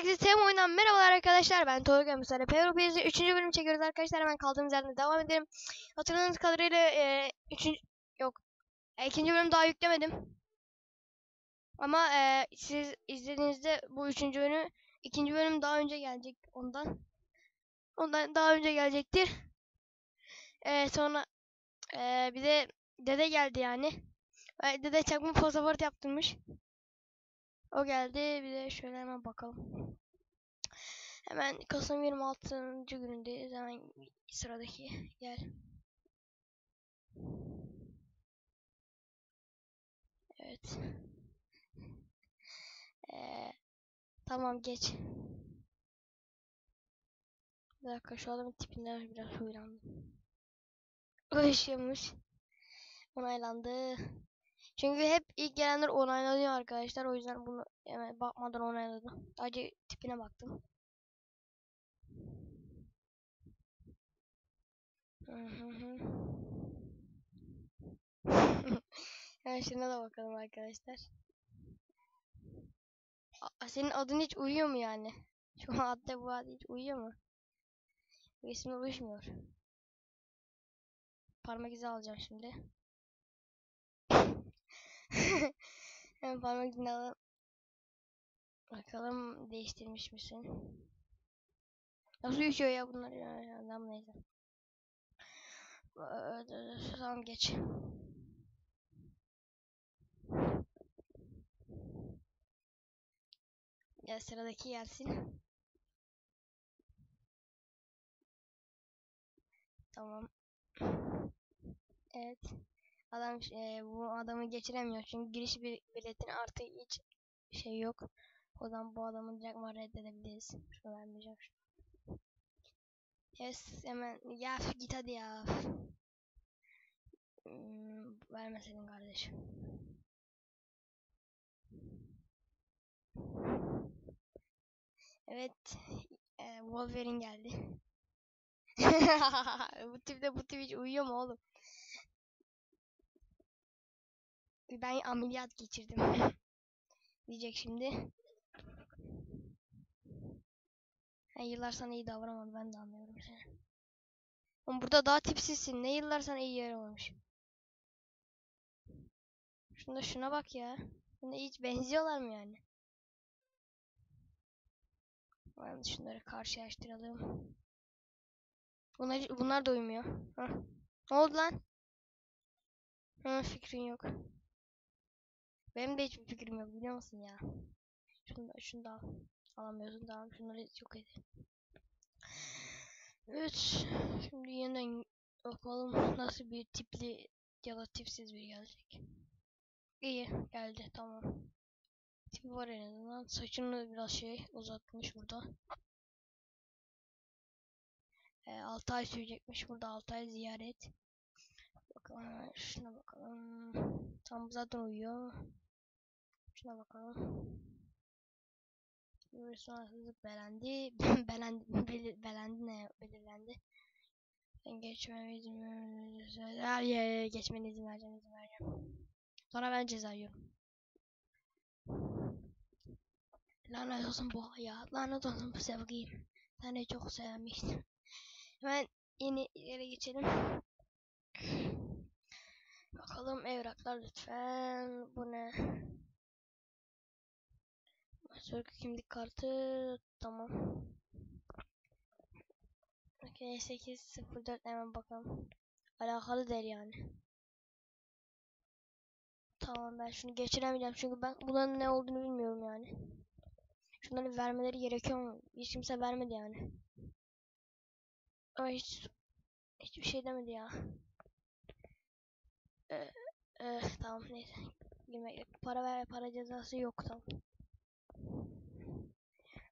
Herkese selam oyundan merhabalar arkadaşlar. Ben Tolga Müsaade. Pevropiyazı 3. bölüm çekiyoruz arkadaşlar. Hemen kaldığımız yerden devam edelim. Hatırladığınız kadarıyla e, 3. yok. E, ikinci bölüm daha yüklemedim. Ama e, siz izlediğinizde bu üçüncü bölümü ikinci bölüm daha önce gelecek ondan. Ondan daha önce gelecektir. E, sonra e, bir de dede geldi yani. E, dede çakma pasaport yaptırmış. O geldi. Bir de şöyle hemen bakalım. Hemen Kasım 26. günündeyiz. Hemen sıradaki gel. Evet. Ee, tamam geç. Bir dakika şu adamın tipinden biraz huylandım. Uyuşuyormuş. Onaylandı. Çünkü hep ilk gelenler onaylanıyor arkadaşlar. O yüzden bunu hemen bakmadan onayladım. Sadece tipine baktım. Hemen şuna da bakalım arkadaşlar. Aa, senin adın hiç uyuyor mu yani? Şu adda bu ad hiç uyuyor mu? Bu isimle uyuşmuyor. Parmak izi alacağım şimdi. Hemen parmak izini alalım. Bakalım değiştirmiş misin? Nasıl yaşıyor ya bunlar ya? Adam neyse. Tamam geç. Ya sıradaki gelsin. Tamam. Evet. Adam e, bu adamı geçiremiyor çünkü giriş bir biletin artı hiç şey yok. O zaman bu adamı direkt reddedebiliriz. Şunu vermeyeceğim. Yes hemen ya git hadi ya. Hmm, vermeseydin kardeşim. Evet. E, Wolverine geldi. bu tip bu tip hiç uyuyor mu oğlum? Ben ameliyat geçirdim. Diyecek şimdi. Ha, yıllar sana iyi davranmadı ben de anlıyorum seni. Ama burada daha tipsizsin. Ne yıllar sana iyi yaramamış. Şunda şuna bak ya. Bunda hiç benziyorlar mı yani? Ben şunları karşılaştıralım. Bunlar, bunlar da uymuyor. Hah. Ne oldu lan? Hı, fikrin yok. Benim de hiçbir fikrim yok biliyor musun ya? Şunu da, şunu da al. Alamıyorsun tamam şunları yok edin. Evet. Şimdi yeniden bakalım nasıl bir tipli ya da tipsiz bir gelecek. İyi geldi tamam. Tipi var en azından. Saçını biraz şey uzatmış burada. E, 6 ay sürecekmiş burada 6 ay ziyaret. Bakalım şuna bakalım. Tam zaten uyuyor. Şuna bakalım. Sonrasızlık belendi. belendi, belendi ne belirlendi. Ben geçmeme izin ver. Geçmene izin vereceğim izin vereceğim. Sonra ben ceza yiyorum. Lanet olsun bu ya. Lanet olsun bu sevgim. Seni çok sevmiştim. Hemen yeni yere geçelim. Bakalım evraklar lütfen. Bu ne? Sörgü kimlik kartı. Tamam. Okay, 804 hemen bakalım. Alakalı der yani. Tamam ben şunu geçiremeyeceğim çünkü ben bunların ne olduğunu bilmiyorum yani. Şunları vermeleri gerekiyor mu? Hiç kimse vermedi yani. Ama hiç hiçbir şey demedi ya. Ee, e, tamam neyse. Yemek, para ver para cezası yok tamam.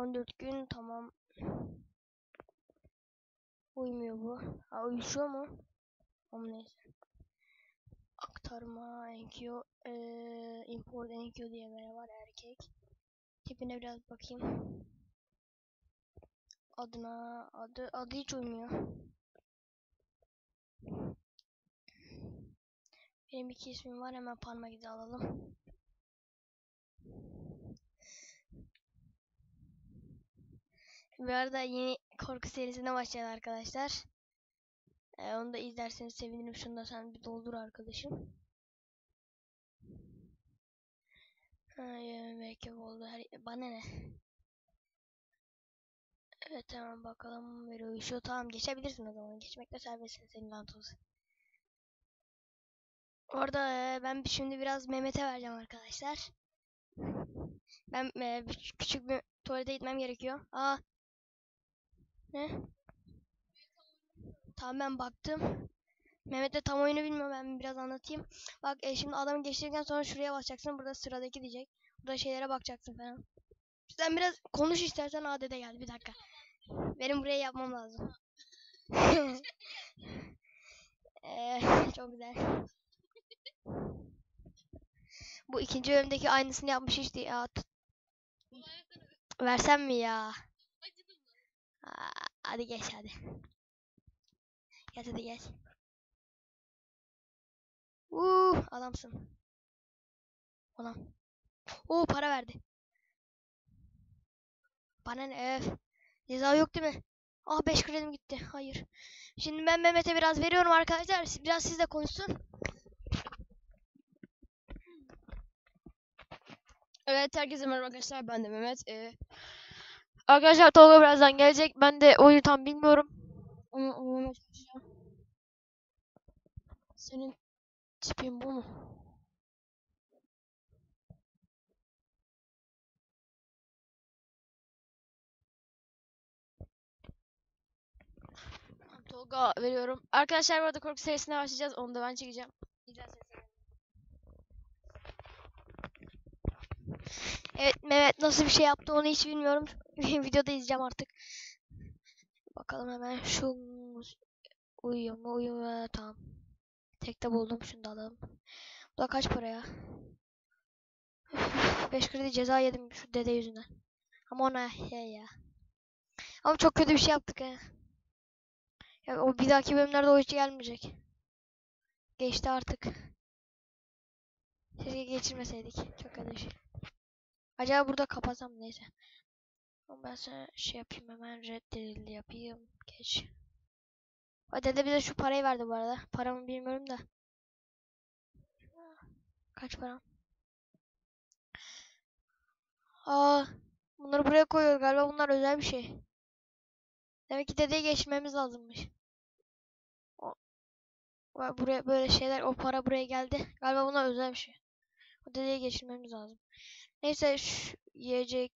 14 gün tamam. Uymuyor bu. Ha uyuşuyor mu? Ama neyse. Aktarma, enkyo, e, import enkyo diye böyle var erkek. Tipine biraz bakayım. Adına, adı, adı hiç uymuyor. Benim iki ismim var hemen parmak izi alalım. Bu arada yeni korku serisine başladı arkadaşlar. Ee, onu da izlerseniz sevinirim. Şunu da sen bir doldur arkadaşım. Ay, belki oldu. Her... Bana ne? Evet hemen bakalım. Veriyor şu tamam geçebilirsin o zaman. Geçmekte serbestsin senin lanet olsun. Orada e, ben şimdi biraz Mehmet'e vereceğim arkadaşlar. Ben e, küçük bir tuvalete gitmem gerekiyor. Aa. Ne? Tamam ben baktım. Mehmet de tam oyunu bilmiyor. Ben biraz anlatayım. Bak e, şimdi adamı geçtirdikten sonra şuraya basacaksın. Burada sıradaki diyecek. Burada şeylere bakacaksın falan. Sen biraz konuş istersen AD'de gel. Bir dakika. Benim buraya yapmam lazım. Eee, çok güzel. Bu ikinci bölümdeki aynısını yapmış işte ya. Versem mi ya? Aa, hadi geç hadi. Geç hadi geç. Uuu adamsın. Ulan. Oo para verdi. Bana ne öf. Ceza yok değil mi? Ah 5 kredim gitti. Hayır. Şimdi ben Mehmet'e biraz veriyorum arkadaşlar. Biraz siz de konuşsun. Evet herkese merhaba arkadaşlar ben de Mehmet. Ee, arkadaşlar Tolga birazdan gelecek. Ben de oyunu tam bilmiyorum. Onu oynamaya çalışacağım. Senin tipin bu mu? Tolga veriyorum. Arkadaşlar bu arada korku serisine başlayacağız. Onu da ben çekeceğim. Evet Mehmet nasıl bir şey yaptı onu hiç bilmiyorum. Videoda izleyeceğim artık. Bakalım hemen şu uyuyor mu uyuyor tamam. Tekte buldum şunu da alalım. Bu da kaç para ya? 5 kredi ceza yedim şu dede yüzünden. Ama ona şey ya. Ama çok kötü bir şey yaptık ha. Ya o bir dahaki bölümlerde o hiç gelmeyecek. Geçti artık. Keşke geçirmeseydik. Çok kötü şey. Acaba burada kapatsam neyse. Ama ben sana şey yapayım hemen reddedildi yapayım. Geç. O dede bize şu parayı verdi bu arada. Paramı bilmiyorum da. Kaç para? Aa, bunları buraya koyuyor galiba bunlar özel bir şey. Demek ki dedeye geçmemiz lazımmış. O, buraya böyle şeyler o para buraya geldi. Galiba bunlar özel bir şey. O dedeye geçirmemiz lazım. Neyse şu yiyecek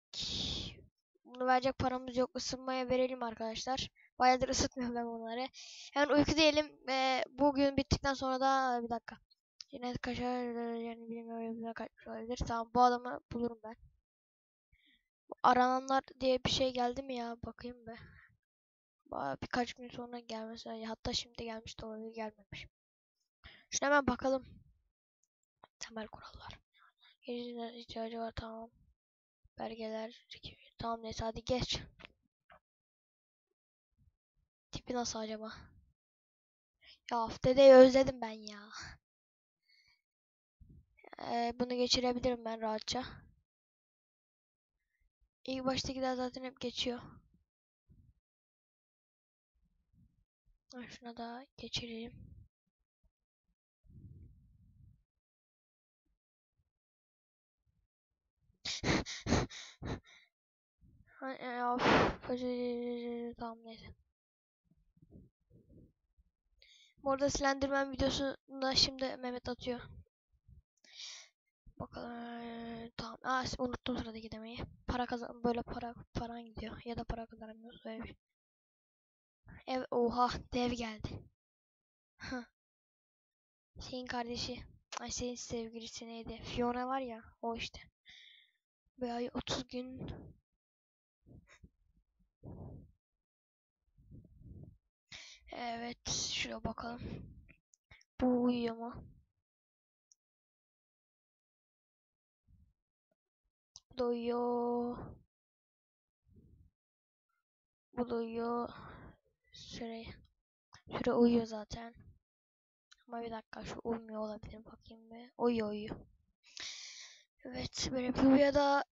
bunu verecek paramız yok. Isınmaya verelim arkadaşlar. Bayağıdır ısıtmıyorum ben bunları. Hemen uyku diyelim ve bugün bittikten sonra da bir dakika. Yine kaçar yani bilmiyorum kaçmış olabilir. Tamam bu adamı bulurum ben. Arananlar diye bir şey geldi mi ya? Bakayım be. Birkaç gün sonra gelmesi hatta şimdi gelmiş de olabilir gelmemiş. Şuna hemen bakalım. Temel kurallar. Geceler ihtiyacı var tamam. Belgeler. Tamam neyse hadi geç. Tipi nasıl acaba? Ya dedeyi özledim ben ya. Ee, bunu geçirebilirim ben rahatça. İlk baştakiler zaten hep geçiyor. Şuna da geçireyim. Ha, e, of. Tamam neyse. Bu arada Slenderman videosunu şimdi Mehmet atıyor. Bakalım. Tamam. Aa, unuttum sıradaki demeyi. Para kazan böyle para paran gidiyor ya da para kazanamıyorsun bir şey. Ev oha dev geldi. Şeyin kardeşi. Ay senin sevgilisi neydi? Fiona var ya o işte. Ay 30 gün. Evet şuraya bakalım. Bu uyuyor mu? Bu. Bu da uyuyor. Süre. Süre uyuyor zaten. Ama bir dakika şu uyumuyor olabilir bakayım bir. Uyuyor uyuyor. Evet böyle bir ya da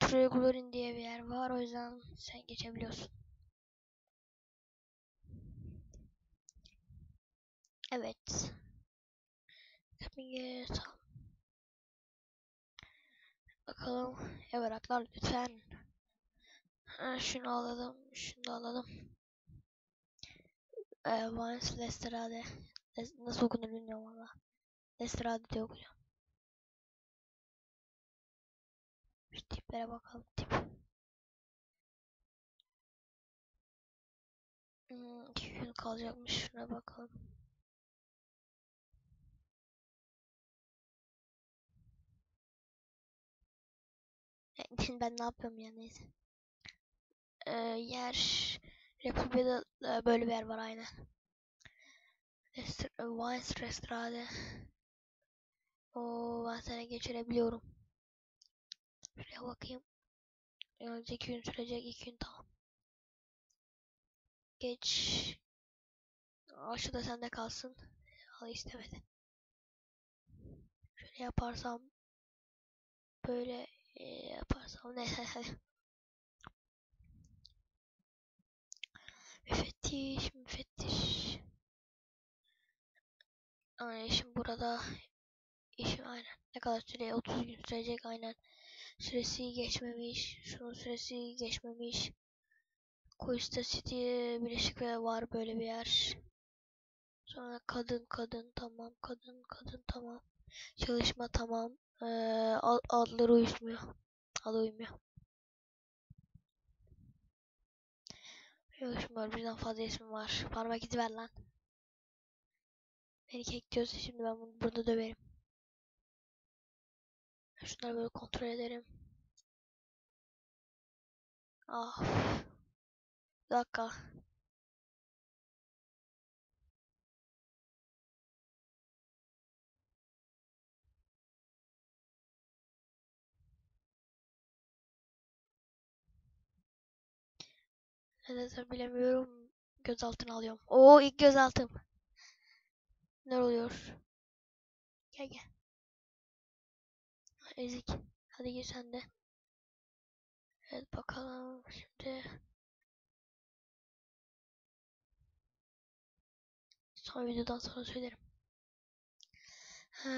Treglorin diye bir yer var. O yüzden sen geçebiliyorsun. Evet. Tabii tamam. Bakalım. Evraklar lütfen. Ha, şunu alalım. Şunu da alalım. Ee, Vance Lestrade. Les- Nasıl okunur bilmiyorum valla. Lestrade diye okunuyor. Şu tiplere bakalım. Tip. Hmm, iki gün kalacakmış. Şuna bakalım. Ben ne yapıyorum ya neyse. Ee, yer Republika'da e, böyle bir yer var aynen. Vines Restrade. Oo ben sana geçirebiliyorum. Şuraya bakayım. Yalnız iki gün sürecek iki gün tamam. Geç. Aa, şu da sende kalsın. Al istemedi. Şöyle yaparsam böyle e, yaparsam neyse. Müfettiş, müfettiş. Aynen işim burada. İşim aynen. Ne kadar süre? 30 gün sürecek aynen. Süresi geçmemiş. Şunun süresi geçmemiş. Coista City Birleşik ve var böyle bir yer. Sonra kadın kadın tamam kadın kadın tamam. Çalışma tamam. Ee, ad- adları uyuşmuyor. Adı uymuyor. Uyuşmuyor. Birden fazla ismi var. Parmak izi ver lan. Beni kekliyorsa şimdi ben bunu burada döverim. Şunları böyle kontrol ederim. Ah. Bir dakika. Nedense bilemiyorum. Gözaltına alıyorum. Oo ilk gözaltım. Ne oluyor? Gel gel. Ezik. Hadi gir sen de. Evet bakalım şimdi. Son videodan sonra söylerim. Ha,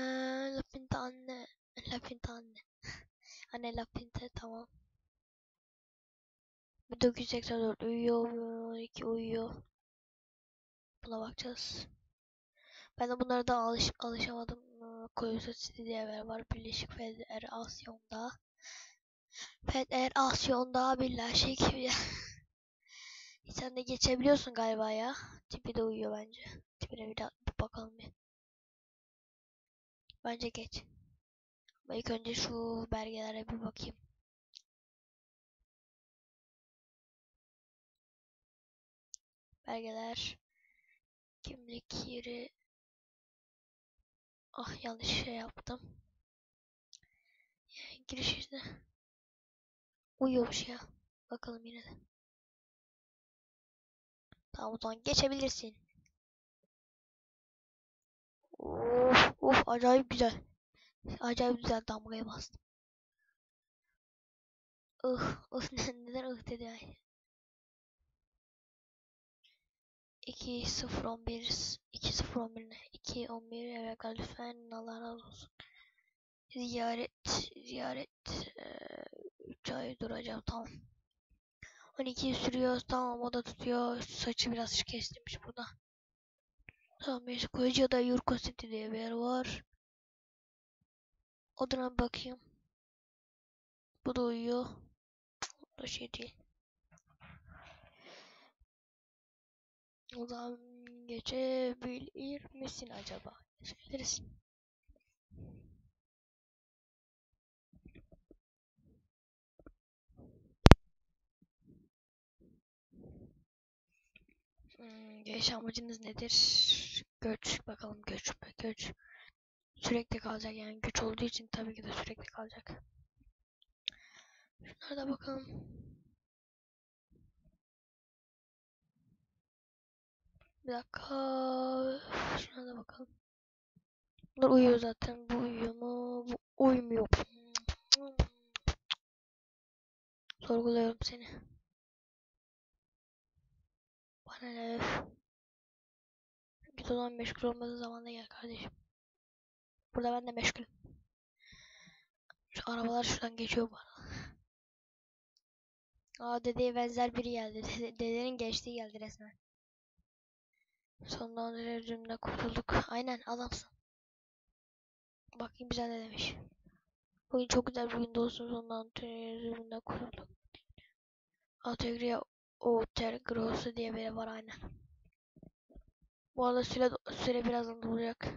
Lapinta anne. Lapinta anne. anne Lapinta tamam. 1984 uyuyor. 12 uyuyor. Buna bakacağız. Ben de bunlara da alış alışamadım. Koyusu City diye bir var. Birleşik Federasyon'da. Federasyon'da birleşik. Sen de geçebiliyorsun galiba ya. Tipi de uyuyor bence. Tipine bir, daha- bir bakalım bir. Bence geç. Ama ilk önce şu belgelere bir bakayım. Belgeler. Kimlik yeri. Ah yanlış şey yaptım. Giriş işte. Uyuyormuş ya. Bakalım yine de. Tamam o zaman geçebilirsin. Of of acayip güzel. Acayip güzel damgaya bastım. Ih ih ne- neden ih dedi ay. 2 0 11 2 0 11 ne? 2 11 evet lütfen Allah razı olsun. Ziyaret ziyaret 3 ay duracağım tamam. 12 sürüyor tamam o da tutuyor. Saçı biraz kestirmiş burada. Tamam neyse Koyucu'da Yurko City diye bir yer var. Odana bakayım. Bu da uyuyor. Bu da şey değil. O zaman geçebilir misin acaba? Geçebiliriz. Hmm, geliş amacınız nedir? Göç. Bakalım göç? Göç. Sürekli kalacak yani güç olduğu için tabii ki de sürekli kalacak. Şunlara da bakalım. Bir dakika. Şuna da bakalım. Bunlar uyuyor zaten. Bu uyuyor mu? Bu uymuyor. Sorguluyorum seni. Bana ne. Git o zaman meşgul olmadığı zamanda gel kardeşim. Burada ben de meşgul. Şu arabalar şuradan geçiyor bana. Aa dedeye benzer biri geldi. Dede- dedenin gençliği geldi resmen. Sonunda onun kurtulduk. Aynen adamsın. Bakayım bize ne demiş. Bugün çok güzel bir gün olsun sonunda antrenörümden kurtulduk. Ategria Outer Grosso diye biri var aynen. Bu arada süre, süre birazdan dolacak.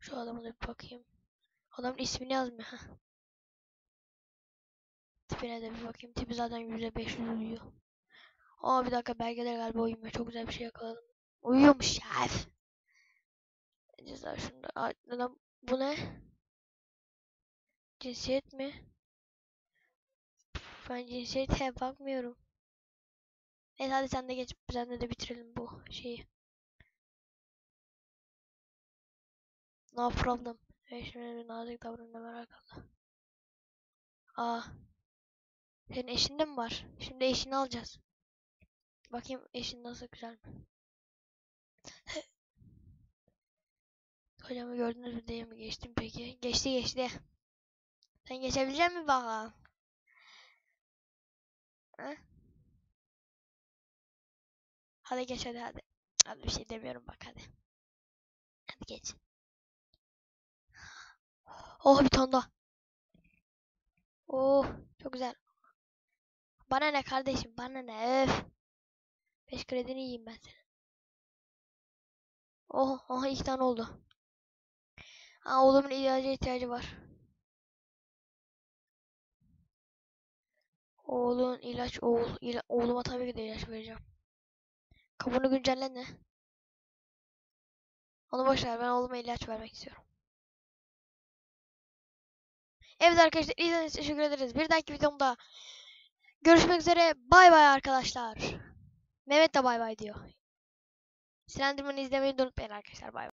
Şu adamı da bir bakayım. Adamın ismini yazmıyor. Heh. Tipine de bir bakayım. Tipi zaten %500 uyuyor. Aa bir dakika belgeler galiba uyumuyor. Çok güzel bir şey yakaladım. Uyuyormuş üf. Ceza şunda. Aa, bu ne? Cinsiyet mi? Ben cinsiyete bakmıyorum. Neyse hadi sen de geç. Sen de, de bitirelim bu şeyi. No problem. Eşime nazik davranma alakalı. Aa. Senin eşin de mi var? Şimdi eşini alacağız. Bakayım eşin nasıl güzel mi? Hocamı gördünüz mü diye mi geçtim peki? Geçti geçti. Sen geçebilecek misin bakalım? Ha? Hadi geç hadi hadi. Hadi bir şey demiyorum bak hadi. Hadi geç. Oh bir tane. Oh çok güzel. Bana ne kardeşim bana ne öf. Beş kredini yiyeyim ben senin. Oh aha iki tane oldu. Aa oğlumun ilaca ihtiyacı var. Oğlun ilaç oğul. ila- oğluma tabii ki de ilaç vereceğim. Kapını güncelle ne? Onu boş ben oğluma ilaç vermek istiyorum. Evet arkadaşlar izlediğiniz için teşekkür ederiz. Bir dahaki videomda görüşmek üzere. Bay bay arkadaşlar. Mehmet de bay bay diyor. Slenderman'ı izlemeyi unutmayın arkadaşlar. Bay bay.